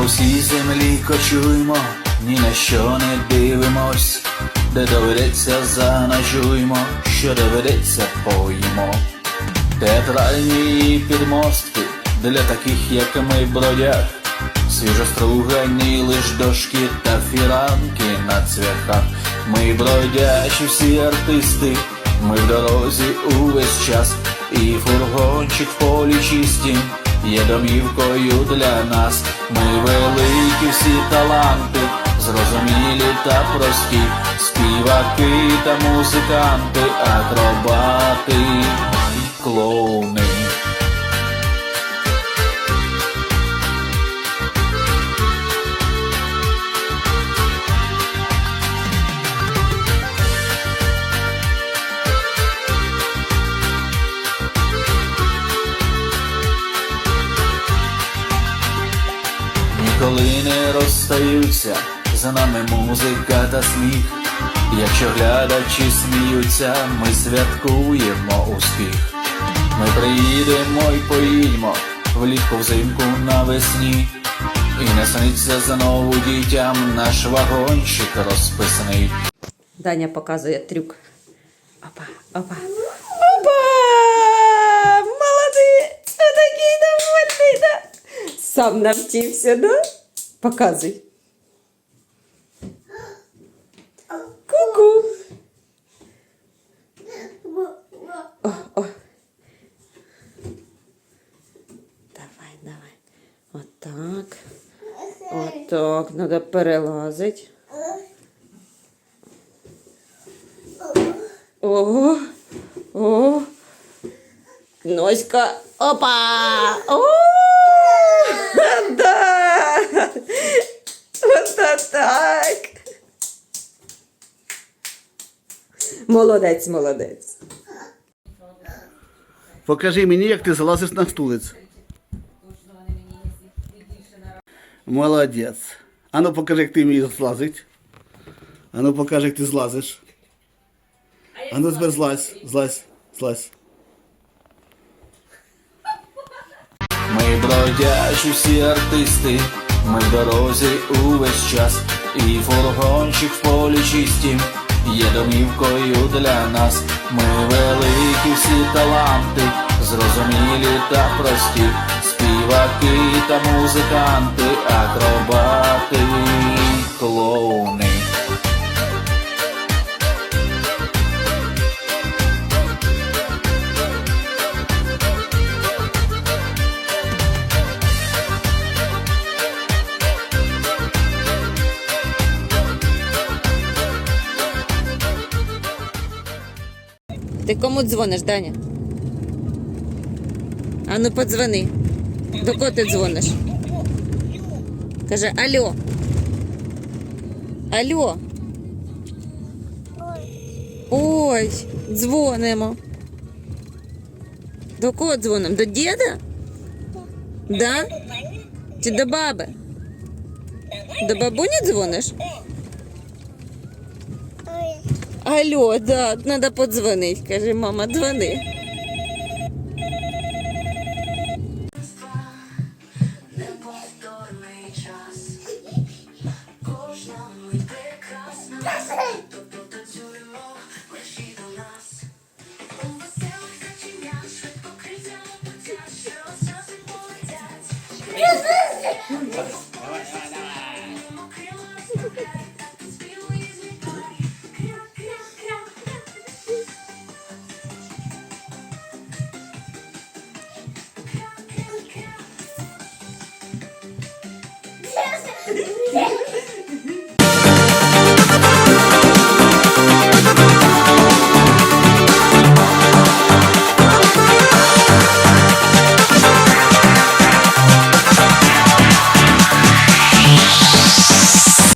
по всій землі кочуємо, ні на що не дивимось, де доведеться заночуємо, що доведеться поїмо. Театральні підмостки для таких, як ми бродяг, свіжостругані лиш дошки та фіранки на цвяхах. Ми бродячі всі артисти, ми в дорозі увесь час, і фургончик в полі чистім є домівкою для нас. Ми великі всі таланти, зрозумілі та прості, співаки та музиканти, акробати клоуни. Ніколи не розстаються за нами музика та сміх. Якщо глядачі сміються, ми святкуємо успіх. Ми приїдемо й поїдьмо влітку взимку навесні. І не сниться знову дітям наш вагончик розписний. Даня показує трюк. Опа, опа. Опа! Молодець! Отакий довольний, да? Сам навчився, да? Показуй. Ку-ку. О, о. Давай, давай. Отак. Отак. Надо перелазить. О, о, Носька, опа! О, Молодець, молодець. Покажи мені, як ти залазиш на стулець. Молодець. Ану покажи, як ти вмієш злазити. Ану покажи, як ти злазиш. Ану тепер злазь, злазь, злазь. Ми бродячі всі артисти, ми в дорозі увесь час, і фургончик в полі чистім є домівкою для нас. Ми великі всі таланти, зрозумілі та прості, співаки та музиканти, акробати, клоуни. Ти кому дзвониш, Даня? А ну подзвони. До кого ти дзвониш? Каже, алло. Алло. Ой, дзвонимо. До кого дзвонимо? До діда? Да? Чи до баби? До бабуні дзвониш? Алло, да, надо подзвонить. Каже, мама, дзвони. Неповторний час, кожна Yeah.